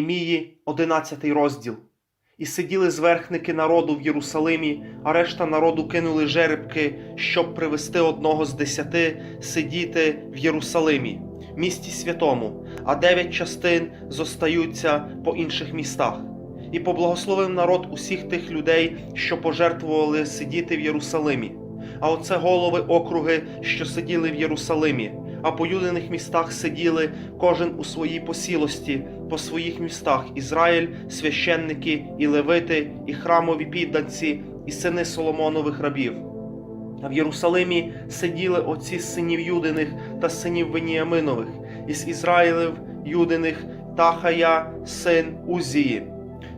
Єремії, 11 розділ. І сиділи зверхники народу в Єрусалимі, а решта народу кинули жеребки, щоб привести одного з десяти сидіти в Єрусалимі, місті святому, а дев'ять частин зостаються по інших містах. І поблагословив народ усіх тих людей, що пожертвували сидіти в Єрусалимі. А оце голови округи, що сиділи в Єрусалимі, а по юдиних містах сиділи кожен у своїй посілості, по своїх містах Ізраїль, священники і левити, і храмові підданці, і сини Соломонових рабів. А в Єрусалимі сиділи отці синів Юдиних та синів Веніаминових, із Ізраїлев Юдиних Тахая, син Узії,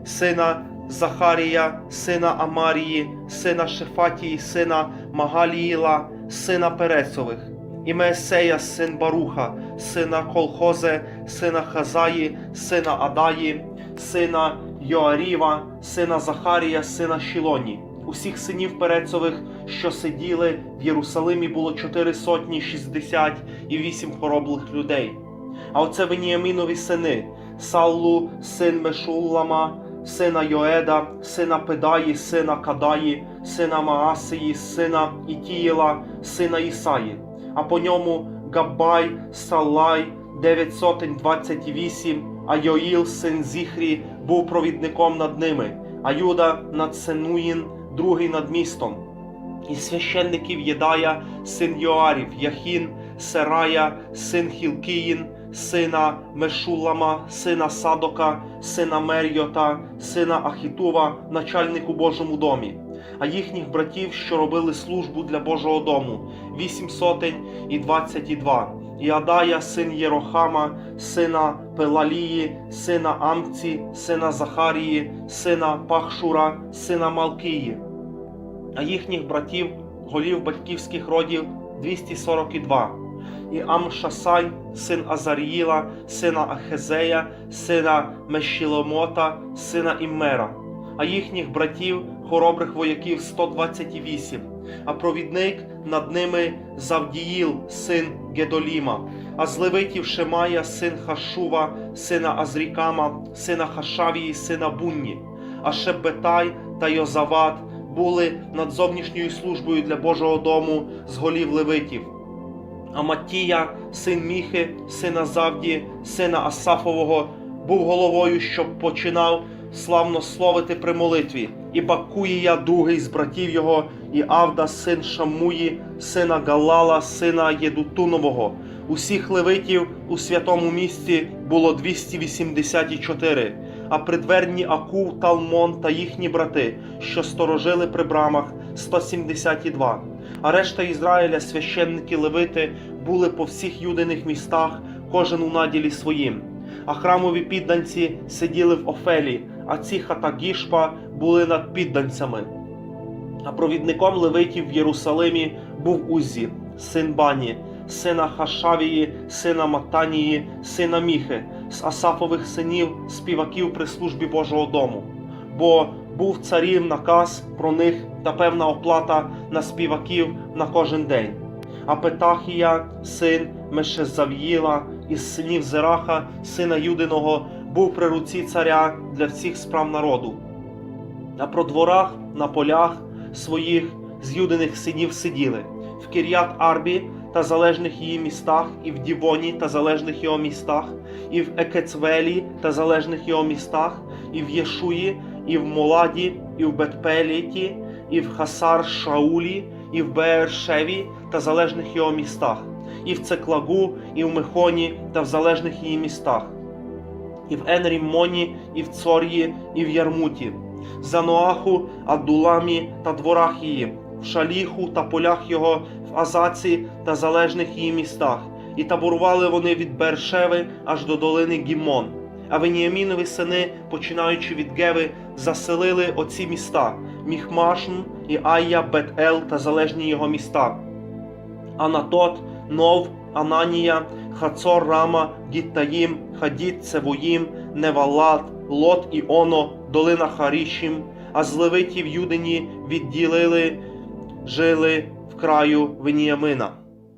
сина Захарія, сина Амарії, сина Шефатії, сина Магаліїла, сина Перецових, і Месея, син Баруха, сина Колхозе, сина Хазаї, сина Адаї, сина Йоаріва, сина Захарія, сина Шілоні. Усіх синів Перецових, що сиділи в Єрусалимі, було чотири сотні шістдесят і вісім хороблих людей. А оце Веніамінові сини Саллу, син Мешуллама, сина Йоеда, сина Педаї, сина Кадаї, сина Маасії, сина Ітієла, сина Ісаї, а по ньому Габбай, Саллай, 928, а Йоїл, син Зіхрі, був провідником над ними, а Юда над Сенуїн, другий над містом. І священників Єдая, син Йоарів, Яхін, Серая, син Хілкіїн, сина Мешулама, сина Садока, сина Мерйота, сина Ахітува, начальник у Божому домі, а їхніх братів, що робили службу для Божого дому, вісім сотень і двадцять і два. І Адая, син Єрохама, сина Пелалії, сина Амці, сина Захарії, сина Пахшура, сина Малкії а їхніх братів, голів батьківських родів 242. І Амшасай, син Азаріїла, сина Ахезея, сина Мешіломота, сина Іммера, а їхніх братів, хоробрих вояків 128, а провідник над ними Завдіїл, син Гедоліма, а з левитів Шемая, син Хашува, сина Азрікама, сина Хашавії, сина Бунні, а Шебетай та Йозават були над зовнішньою службою для Божого дому з голів левитів. А Маттія, син Міхи, сина Завді, сина Асафового, був головою, що починав славно словити при молитві, і Бакуїя, другий з братів його, і Авда, син Шамуї, сина Галала, сина Єдутунового. Усіх левитів у святому місті було 284 а придверні Акув, Талмон та їхні брати, що сторожили при брамах 172. А решта Ізраїля, священники Левити, були по всіх юдиних містах, кожен у наділі своїм. А храмові підданці сиділи в Офелі, а ці хатагішпа були над підданцями. А провідником Левитів в Єрусалимі був Уззі, син Бані, сина Хашавії, сина Матанії, сина Міхи, з Асафових синів, співаків при службі Божого дому, бо був царів наказ про них та певна оплата на співаків на кожен день. А Петахія, син Мешезав'їла, із синів Зераха, сина Юдиного, був при руці царя для всіх справ народу. А про дворах на полях своїх з юдиних синів сиділи в Кір'ят Арбі та залежних її містах, і в Дівоні та залежних його містах, і в Екецвелі та залежних його містах, і в Єшуї, і в Моладі, і в Бетпеліті, і в Хасар Шаулі, і в Беершеві та залежних його містах, і в Цеклагу, і в Мехоні та в залежних її містах, і в Енріммоні, і в Цор'ї, і в Ярмуті, за Ноаху, Адуламі та дворах її, в Шаліху та полях його, в Азаці та залежних її містах, і таборували вони від Бершеви аж до долини Гімон. А Веніамінові сини, починаючи від Геви, заселили оці міста Міхмашн і Айя, Бет-Ел та залежні його міста. Анатот, Нов, Ананія, Хацор, Рама, Гіттаїм, Хадід, Цевоїм, Невалат, Лот і Оно, долина Харішім, а з левитів Юдині відділили, жили в краю Веніамина.